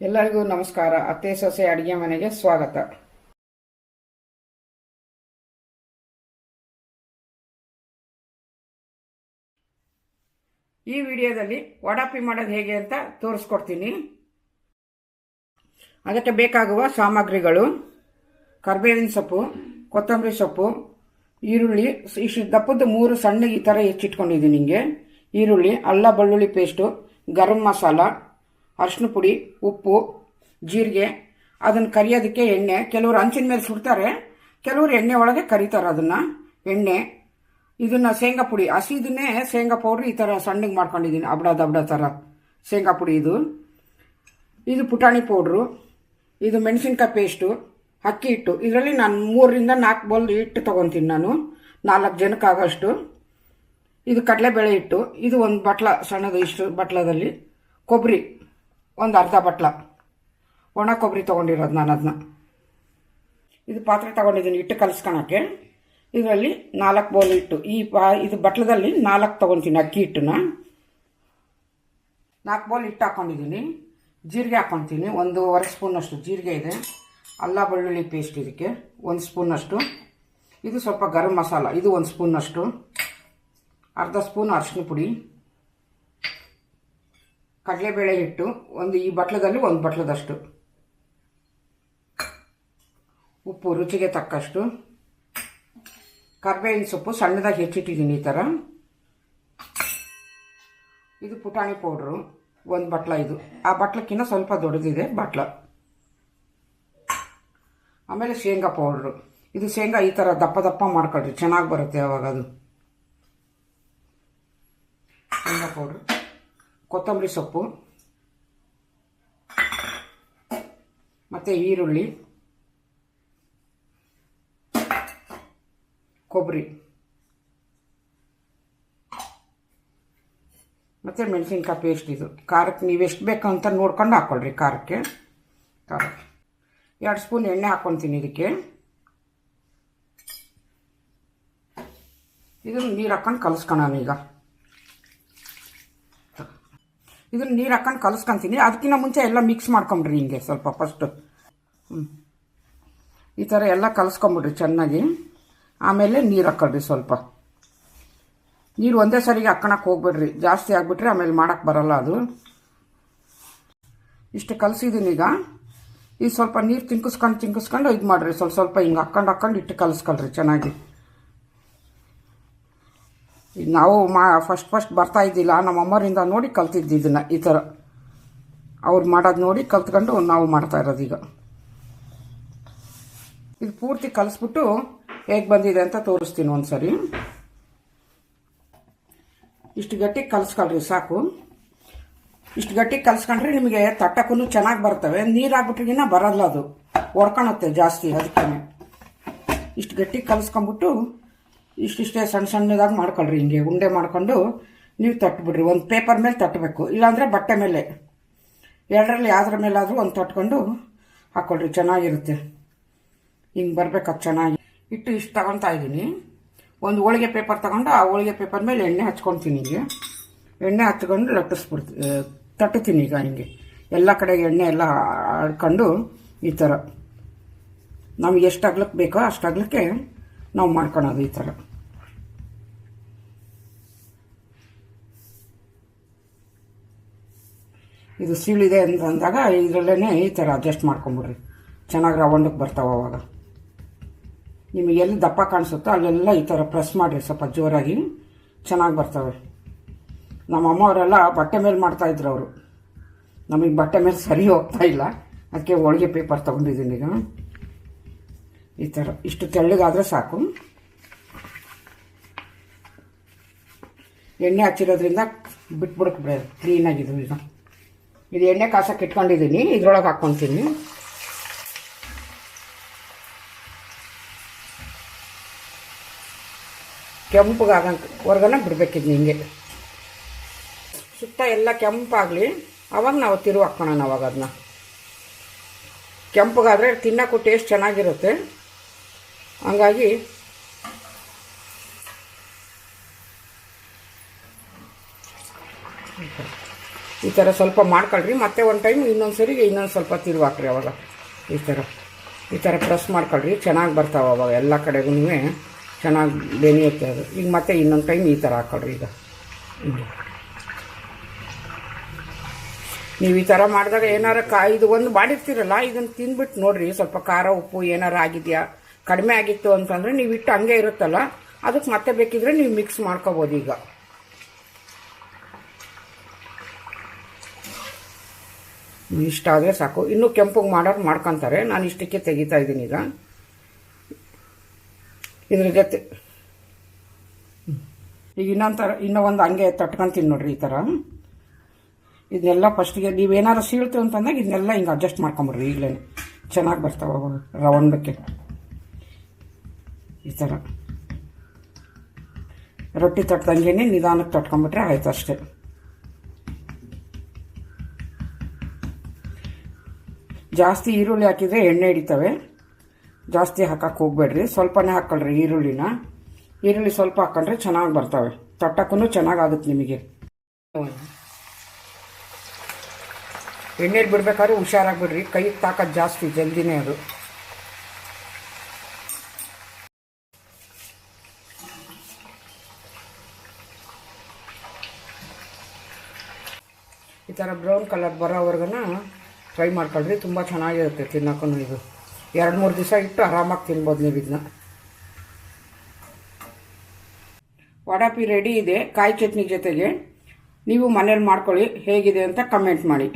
ಎಲ್ಲರಿಗೂ ನಮಸ್ಕಾರ. ಅತ್ತೆ, ಸೊಸೆ, ಅಡಿಗೆ ಮನೆಗೆ ಸ್ವಾಗತ. ಈ ವಿಡಿಯೋದಲ್ಲಿ ವಡಾಪಿ ಮಾಡೋದು ಹೇಗೆ ಅಂತ ತೋರಿಸ್ಕೊಡ್ತೀನಿ. ಅದಕ್ಕೆ ಬೇಕಾಗುವ ಸಾಮಗ್ರಿಗಳು, ಕರ್ಬೇವಿನ ಸೊಪ್ಪು, ಕೊತ್ತಂಬರಿ ಸೊಪ್ಪು, ಈರುಳ್ಳಿ ಇಷ್ಟು ದಪ್ಪದ ಮೂರು ಸಣ್ಣ ಈ ಥರ ಹೆಚ್ಚಿಟ್ಕೊಂಡಿದ್ದೀನಿ ನಿಮಗೆ ಈರುಳ್ಳಿ, ಅಲ್ಲ, ಬೆಳ್ಳುಳ್ಳಿ ಪೇಸ್ಟು ಗರಂ ಮಸಾಲ ಅರಿಶಿನ ಪುಡಿ, ಉಪ್ಪು, ಜೀರಿಗೆ, ಅದನ್ನು ಕರಿಯೋದಕ್ಕೆ ಎಣ್ಣೆ. ಕೆಲವರು ಹಂಚಿನ ಮೇಲೆ ಸುಡ್ತಾರೆ, ಕೆಲವರು ಎಣ್ಣೆ ಒಳಗೆ ಕರಿತಾರೆ ಅದನ್ನು. ಎಣ್ಣೆ, ಇದನ್ನು ಶೇಂಗಾ ಪುಡಿ. ಹಸಿದನ್ನೇ ಶೇಂಗಾ ಪೌಡ್ರ್ ಈ ಥರ ಸಣ್ಣಗೆ ಮಾಡ್ಕೊಂಡಿದ್ದೀನಿ, ಅಬ್ಡ ದಬ್ಡ ಥರ ಶೇಂಗಾ ಪುಡಿ ಇದು. ಇದು ಪುಟಾಣಿ ಪೌಡ್ರು, ಇದು ಮೆಣಸಿನ್ಕಾಯಿ ಪೇಸ್ಟು ಅಕ್ಕಿ ಹಿಟ್ಟು. ಇದರಲ್ಲಿ ನಾನು ಮೂರರಿಂದ ನಾಲ್ಕು ಬೌಲ್ ಹಿಟ್ಟು ತೊಗೊತೀನಿ ನಾನು. ನಾಲ್ಕು ಜನಕ್ಕಾಗೋಷ್ಟು ಇದು ಕಡಲೆಬೇಳೆ ಹಿಟ್ಟು. ಇದು ಒಂದು ಬಟ್ಲ, ಸಣ್ಣದು ಇಷ್ಟು ಬಟ್ಲದಲ್ಲಿ. ಕೊಬ್ಬರಿ ಒಂದು ಅರ್ಧ ಬಟ್ಲ. ಒಣ ಕೊಬ್ಬರಿ ತೊಗೊಂಡಿರೋದು ನಾನು ಅದನ್ನ ಇದು ಪಾತ್ರೆ ತೊಗೊಂಡಿದ್ದೀನಿ, ಹಿಟ್ಟು ಕಲಿಸ್ಕೊಳಕ್ಕೆ. ಇದರಲ್ಲಿ ನಾಲ್ಕು ಬೌಲ್ ಹಿಟ್ಟು. ಈ ಪಾ, ಇದು ಬಟ್ಲದಲ್ಲಿ ನಾಲ್ಕು ತೊಗೊತೀನಿ ಅಕ್ಕಿ ಹಿಟ್ಟನ್ನ. ನಾಲ್ಕು ಬೌಲ್ ಹಿಟ್ಟು ಹಾಕ್ಕೊಂಡಿದ್ದೀನಿ ಜೀರಿಗೆ ಹಾಕ್ಕೊತೀನಿ ಒಂದೂವರೆ ಸ್ಪೂನಷ್ಟು ಜೀರಿಗೆ ಇದೆ. ಅಲ್ಲ ಬೆಳ್ಳುಳ್ಳಿ ಪೇಸ್ಟ್ ಇದಕ್ಕೆ. ಒಂದು ಸ್ಪೂನಷ್ಟು. ಇದು ಸ್ವಲ್ಪ ಗರಂ ಮಸಾಲ. ಇದು ಒಂದು ಸ್ಪೂನಷ್ಟು. ಅರ್ಧ ಸ್ಪೂನ್ ಅರಿಶಿನ ಪುಡಿ. ಕಡಲೆಬೇಳೆ ಹಿಟ್ಟು ಒಂದು ಈ ಬಟ್ಲದಲ್ಲಿ ಒಂದು ಬಟ್ಲದಷ್ಟು. ಉಪ್ಪು ರುಚಿಗೆ ತಕ್ಕಷ್ಟು. ಕರ್ಬೇವಿನ ಸೊಪ್ಪು ಸಣ್ಣದಾಗಿ ಹೆಚ್ಚಿಟ್ಟಿದ್ದೀನಿ ಈ ಥರ ಇದು ಪುಟಾಣಿ ಪೌಡ್ರು, ಒಂದು ಬಟ್ಲ ಇದು. ಆ ಬಟ್ಲಕ್ಕಿಂತ ಸ್ವಲ್ಪ ದೊಡ್ಡದಿದೆ ಬಟ್ಲ. ಆಮೇಲೆ ಶೇಂಗಾ ಪೌಡ್ರು. ಇದು ಶೇಂಗಾ ಈ ಥರ ದಪ್ಪ ದಪ್ಪ ಮಾಡ್ಕೊಳ್ರಿ, ಚೆನ್ನಾಗಿ ಬರುತ್ತೆ ಅವಾಗ ಅದು ಶೇಂಗಾ ಪೌಡ್ರು. ಕೊತ್ತಂಬರಿ ಸೊಪ್ಪು, ಮತ್ತು ಈರುಳ್ಳಿ, ಕೊಬ್ಬರಿ, ಮತ್ತು ಮೆಣಸಿನ್ಕಾಯಿ ಪೇಸ್ಟ್ ಇದು. ಖಾರಕ್ಕೆ ನೀವು ಎಷ್ಟು ಬೇಕು ಅಂತ ನೋಡ್ಕೊಂಡು ಹಾಕ್ಕೊಳ್ರಿ ಖಾರಕ್ಕೆ. ಖಾರ. ಎರಡು ಸ್ಪೂನ್ ಎಣ್ಣೆ ಹಾಕ್ಕೊತೀನಿ ಇದಕ್ಕೆ. ಇದನ್ನು ನೀರು ಹಾಕ್ಕೊಂಡು ಕಲಿಸ್ಕೊಳೋಣ ಈಗ ಇದನ್ನು ನೀರು ಹಾಕೊಂಡು ಕಲಿಸ್ಕೊತೀನಿ. ಅದಕ್ಕಿಂತ ಮುಂಚೆ ಎಲ್ಲ ಮಿಕ್ಸ್ ಮಾಡ್ಕೊಂಬಿಡ್ರಿ ಹಿಂಗೆ ಸ್ವಲ್ಪ ಫಸ್ಟು ಈ ಥರ ಎಲ್ಲ ಕಲಿಸ್ಕೊಂಬಿಡ್ರಿ ಚೆನ್ನಾಗಿ. ಆಮೇಲೆ ನೀರು ಹಾಕೊಳ್ರಿ ಸ್ವಲ್ಪ. ನೀರು ಒಂದೇ ಸರಿಗೆ ಹಾಕ್ಕೊಳಕ್ಕೆ ಹೋಗ್ಬಿಡ್ರಿ. ಜಾಸ್ತಿ ಆಗಿಬಿಟ್ರೆ ಆಮೇಲೆ ಮಾಡೋಕ್ಕೆ ಬರಲ್ಲ ಅದು. ಇಷ್ಟು ಕಲಸಿದ್ದೀನಿ ಈಗ. ಈಗ ಸ್ವಲ್ಪ ನೀರು ತಿಂಕಿಸ್ಕೊಂಡು ತಿಂಕಿಸ್ಕೊಂಡು ಇದು ಮಾಡಿರಿ. ಸ್ವಲ್ಪ ಸ್ವಲ್ಪ ಹಿಂಗೆ ಹಾಕ್ಕೊಂಡು ಹಾಕ್ಕೊಂಡು ಇಟ್ಟು ಕಲಿಸ್ಕೊಳ್ರಿ ಚೆನ್ನಾಗಿ. ನಾವು ಮಾ ಫಸ್ಟ್ ಫಸ್ಟ್ ಬರ್ತಾ ಇದ್ದಿಲ್ಲ. ನಮ್ಮ ಅಮ್ಮರಿಂದ ನೋಡಿ ಕಲ್ತಿದ್ದು ಇದನ್ನು, ಈ ಥರ ಅವ್ರು ಮಾಡೋದು ನೋಡಿ ಕಲ್ತ್ಕೊಂಡು ನಾವು ಮಾಡ್ತಾ ಇರೋದು ಈಗ. ಇದು ಪೂರ್ತಿ ಕಲಿಸ್ಬಿಟ್ಟು ಹೇಗೆ ಬಂದಿದೆ ಅಂತ ತೋರಿಸ್ತೀನಿ ಒಂದು ಸರಿ ಇಷ್ಟು ಗಟ್ಟಿ ಕಲಿಸ್ಕೊಳ್ರಿ, ಸಾಕು. ಇಷ್ಟು ಗಟ್ಟಿ ಕಲಿಸ್ಕೊಂಡ್ರೆ ನಿಮಗೆ ತಟ್ಟಕ್ಕೂ ಚೆನ್ನಾಗಿ ಬರ್ತವೆ. ನೀರು ಹಾಕ್ಬಿಟ್ರಿಗಿನ ಬರಲ್ಲ ಅದು. ಒಡ್ಕೊಳತ್ತೆ ಜಾಸ್ತಿ ಅದಕ್ಕೆ ಇಷ್ಟು ಗಟ್ಟಿ ಕಲಿಸ್ಕೊಂಬಿಟ್ಟು ಇಷ್ಟಿಷ್ಟೇ ಸಣ್ಣ ಸಣ್ಣದಾಗಿ ಮಾಡ್ಕೊಳ್ರಿ ಹಿಂಗೆ ಉಂಡೆ ಮಾಡ್ಕೊಂಡು ನೀವು ತಟ್ಬಿಡ್ರಿ, ಒಂದು ಪೇಪರ್ ಮೇಲೆ ತಟ್ಟಬೇಕು ಇಲ್ಲಾಂದರೆ ಬಟ್ಟೆ ಮೇಲೆ. ಎರಡರಲ್ಲಿ ಯಾವ್ದ್ರ ಮೇಲಾದರೂ ಒಂದು ತಟ್ಕೊಂಡು ಹಾಕ್ಕೊಳ್ರಿ ಚೆನ್ನಾಗಿರುತ್ತೆ. ಹಿಂಗೆ ಬರಬೇಕು ಅದು ಚೆನ್ನಾಗಿ. ಇಟ್ಟು ಇಷ್ಟು ತಗೊತಾ ಇದ್ದೀನಿ ಒಂದು ಹೋಳಿಗೆ ಪೇಪರ್ ತಗೊಂಡು ಆ ಹೋಳಿಗೆ ಪೇಪರ್ ಮೇಲೆ ಎಣ್ಣೆ ಹಚ್ಕೊಳ್ತೀನಿ ಈಗ. ಎಣ್ಣೆ ಹಚ್ಕೊಂಡು ಲಟ್ಟಿಸ್ಬಿಡ್ತೀನಿ ತಟ್ಟುತ್ತೀನಿ ಈಗ ಹಿಂಗೆ. ಎಲ್ಲ ಕಡೆಗೆ ಎಣ್ಣೆ ಎಲ್ಲ ಆಡ್ಕೊಂಡು ಈ ಥರ ನಮ್ಗೆ ಎಷ್ಟು ಅಗ್ಲಕ್ಕೆ ಬೇಕೋ ಅಷ್ಟು ಅಗ್ಲಕ್ಕೆ ನಾವು ಮಾಡ್ಕೊಳೋದು ಈ ಥರ. ಇದು ಸೀಳಿದೆ ಅಂತ ಅಂದಾಗ ಇದರಲ್ಲೇ ಈ ಥರ ಅಡ್ಜಸ್ಟ್ ಮಾಡ್ಕೊಂಬಿಡ್ರಿ. ಚೆನ್ನಾಗಿ ರವಂಡಕ್ಕೆ ಬರ್ತಾವೆ ಅವಾಗ. ನಿಮಗೆ ಎಲ್ಲಿ ದಪ್ಪ ಕಾಣಿಸುತ್ತೋ ಅಲ್ಲೆಲ್ಲ ಈ ಥರ ಪ್ರೆಸ್ ಮಾಡಿರಿ, ಸ್ವಲ್ಪ ಜೋರಾಗಿ. ಚೆನ್ನಾಗಿ ಬರ್ತವೆ. ನಮ್ಮ ಅಮ್ಮವರೆಲ್ಲ ಬಟ್ಟೆ ಮೇಲೆ ಮಾಡ್ತಾಯಿದ್ರು ಅವರು. ನಮಗೆ ಬಟ್ಟೆ ಮೇಲೆ ಸರಿ ಹೋಗ್ತಾ ಇಲ್ಲ. ಅದಕ್ಕೆ ಹೋಳಿಗೆ ಪೇಪರ್ ತೊಗೊಂಡಿದ್ದೀನಿ ಈಗ. ಈ ಥರ ಇಷ್ಟು ತೆಳ್ಳಗಾದರೆ ಸಾಕು. ಎಣ್ಣೆ ಹಚ್ಚಿರೋದ್ರಿಂದ ಬಿಟ್ಬಿಡಕ್ಕೆ ಬಿಡ ಕ್ಲೀನಾಗಿದ್ದು ಈಗ. ಇದು ಎಣ್ಣೆ ಕಾಸಕ್ಕೆ ಇಟ್ಕೊಂಡಿದ್ದೀನಿ, ಇದ್ರೊಳಗೆ ಹಾಕ್ಕೊತೀನಿ ಹೊರ್ಗನ ಬಿಡ್ಬೇಕಿದ್ನಿ ಹಿಂಗೆ ಸುತ್ತ ಎಲ್ಲ ಕೆಂಪಾಗಲಿ, ಅವಾಗ ನಾವು ತಿರು ಹಾಕ್ಕೊಳೋಣ ಅವಾಗ ಅದನ್ನ ಕೆಂಪಗಾದರೆ ತಿನ್ನೋಕ್ಕೂ ಟೇಸ್ಟ್ ಚೆನ್ನಾಗಿರುತ್ತೆ. ಹಂಗಾಗಿ ಈ ಥರ ಸ್ವಲ್ಪ ಮಾಡ್ಕೊಳ್ರಿ. ಮತ್ತೆ ಒಂದು ಟೈಮ್ ಇನ್ನೊಂದು ಸರಿ ಇನ್ನೊಂದು ಸ್ವಲ್ಪ ತಿರುವಾಕ್ರಿ ಅವಾಗ. ಈ ಥರ. ಈ ಥರ ಪ್ರೆಸ್ ಮಾಡ್ಕೊಳ್ರಿ. ಚೆನ್ನಾಗಿ ಬರ್ತಾವೆ ಅವಾಗ ಎಲ್ಲ ಕಡೆಗೂ ಚೆನ್ನಾಗಿ ಬೆನಿಯುತ್ತೆ ಅದು. ಈಗ ಮತ್ತೆ ಇನ್ನೊಂದು ಟೈಮ್ ಈ ಥರ ಹಾಕೊಳ್ರಿ ಈಗ. ನೀವು ಈ ಥರ ಮಾಡಿದಾಗ ಏನಾರ ಕಾ ಇದು ಒಂದು ಮಾಡಿರ್ತೀರಲ್ಲ ಇದನ್ನು ತಿಂದ್ಬಿಟ್ಟು ನೋಡಿರಿ. ಸ್ವಲ್ಪ ಖಾರ, ಉಪ್ಪು ಏನಾರು ಆಗಿದೆಯಾ? ಕಡಿಮೆ ಆಗಿತ್ತು ಅಂತಂದರೆ ನೀವು ಇಟ್ಟು ಹಂಗೆ ಇರುತ್ತಲ್ಲ, ಅದಕ್ಕೆ ಮತ್ತೆ ಬೇಕಿದ್ರೆ ನೀವು ಮಿಕ್ಸ್ ಮಾಡ್ಕೋಬೋದು ಈಗ. ಇಷ್ಟ ಆದರೆ ಸಾಕು. ಇನ್ನೂ ಕೆಂಪಗೆ ಮಾಡೋರು ಮಾಡ್ಕೊತಾರೆ. ನಾನು ಇಷ್ಟಕ್ಕೆ ತೆಗಿತಾ ಇದ್ದೀನಿ ಈಗ. ಇದ್ರ ಜೊತೆ. ಈಗ ಇನ್ನೊಂದು ಥರ ಇನ್ನೂ ಒಂದು ಹಂಗೆ ತಟ್ಕೊಂತೀನಿ ನೋಡ್ರಿ ಈ ಥರ ಇದೆಲ್ಲ ಫಸ್ಟಿಗೆ ನೀವೇನಾರು ಸೀಳ್ತು ಅಂತಂದಾಗ ಇದನ್ನೆಲ್ಲ ಹಿಂಗೆ ಅಡ್ಜಸ್ಟ್ ಮಾಡ್ಕೊಂಬಿಡ್ರಿ. ಈಗಲೇ ಚೆನ್ನಾಗಿ ಬರ್ತಾವೆ ರವಣಕ್ಕೆ ಈ ಥರ. ರೊಟ್ಟಿ ತಟ್ಟದಂಗೆ ನಿಧಾನಕ್ಕೆ ತಟ್ಕೊಂಬಿಟ್ರೆ ಆಯ್ತು ಅಷ್ಟೇ. ಜಾಸ್ತಿ ಈರುಳ್ಳಿ ಹಾಕಿದರೆ ಎಣ್ಣೆ ಹಿಡಿತವೆ. ಜಾಸ್ತಿ ಹಾಕಕ್ಕೆ ಹೋಗ್ಬೇಡ್ರಿ. ಸ್ವಲ್ಪನೇ ಹಾಕ್ಕೊಳ್ರಿ ಈರುಳ್ಳಿನ. ಈರುಳ್ಳಿ ಸ್ವಲ್ಪ ಹಾಕೊಂಡ್ರೆ ಚೆನ್ನಾಗಿ ಬರ್ತವೆ. ತಟ್ಟಕ್ಕೂ ಚೆನ್ನಾಗಿ ಆಗುತ್ತೆ ನಿಮಗೆ. ಎಣ್ಣೆಲಿ ಬಿಡ್ಬೇಕಾದ್ರೆ ಹುಷಾರಾಗಿ ಬಿಡ್ರಿ. ಕೈಗೆ ತಾಕೋದು ಜಾಸ್ತಿ, ಜಲ್ದಿನೇ ಅದು. ಥರ ಬ್ರೌನ್ ಕಲರ್ ಬರೋವರೆಗೂ ಫ್ರೈ ಮಾಡ್ಕೊಳ್ರಿ, ತುಂಬ ಚೆನ್ನಾಗಿರುತ್ತೆ ತಿನ್ನೋಕ್ಕೂ ಇದು. ಎರಡು ಮೂರು ದಿವಸ ಇಟ್ಟು ಆರಾಮಾಗಿ ತಿನ್ಬೋದು ನೀವು ಇದನ್ನ. ವಡಾಪಿ ರೆಡಿ ಇದೆ, ಕಾಯಿ ಚಟ್ನಿ ಜೊತೆಗೆ. ನೀವು ಮನೇಲಿ ಮಾಡ್ಕೊಳ್ಳಿ, ಹೇಗಿದೆ ಅಂತ ಕಮೆಂಟ್ ಮಾಡಿ.